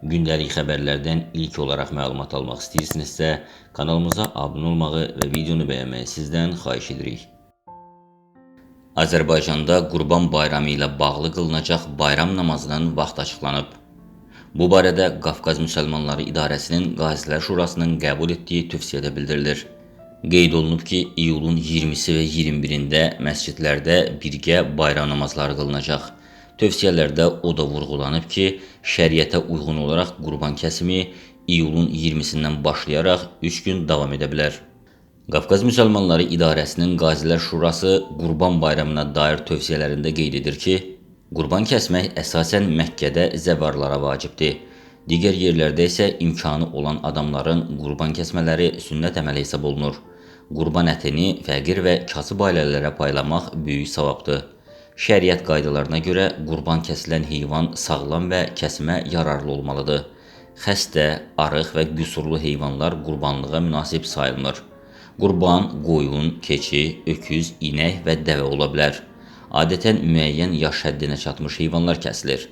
Gündəlik xəbərlərdən ilk olaraq məlumat almaq istəyirsinizsə, kanalımıza abunə olmağı və videonu bəyənməyi sizdən xahiş edirik. Azərbaycanda Qurban Bayramı ilə bağlı qılınacaq bayram namazının vaxtı açıqlanıb. Bu barədə Qafqaz Müsəlmanları İdarəsinin Qazilər Şurasının qəbul etdiyi tövsiyədə bildirilir. Qeyd olunub ki, iyulun 20-si və 21-də məscidlərdə birgə bayram namazları qılınacaq. Tövsiyələrdə o da vurğulanıb ki, şəriətə uyğun olaraq qurban kəsimi iyulun 20-sindən başlayaraq 3 gün davam edə bilər. Qafqaz Müsəlmanları İdarəsinin Qazilər Şurası Qurban Bayramına dair tövsiyələrində qeyd edir ki, qurban kəsmək əsasən Məkkədə zəvarlara vacibdir. Digər yerlərdə isə imkanı olan adamların qurban kəsmələri sünnət əməli hesab olunur. Qurban ətini fəqir və kasıb ailələrə paylamaq böyük savabdır. Şəriət qaydalarına görə qurban kəsilən heyvan sağlam və kəsimə yararlı olmalıdır. Xəstə, arıq və qüsurlu heyvanlar qurbanlığa münasib sayılmır. Qurban qoyun, keçi, öküz, inək və dəvə ola bilər. Adətən müəyyən yaş həddinə çatmış heyvanlar kəsilir.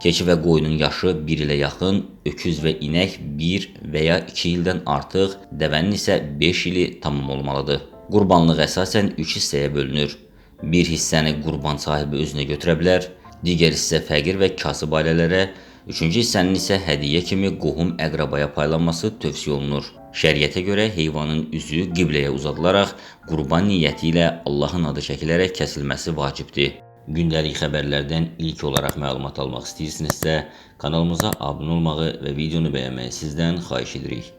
Keçi və qoyunun yaşı 1 ilə yaxın, öküz və inək 1 və ya 2 ildən artıq, dəvənin isə 5 ili tamam olmalıdır. Qurbanlıq əsasən 3 hissəyə bölünür. Bir hissəni qurban sahibi özünə götürə bilər, digər hissə fəqir və kasıb ailələrə, üçüncü hissənin isə hədiyyə kimi qohum əqrabaya paylanması tövsiyə olunur. Şəriətə görə heyvanın üzü qibləyə uzadılaraq qurban niyyəti ilə Allahın adı çəkilərək kəsilməsi vacibdir. Gündəlik xəbərlərdən ilk olaraq məlumat almaq istəyirsinizsə, kanalımıza abunə olmağı və videonu bəyənməyi sizdən xahiş edirik.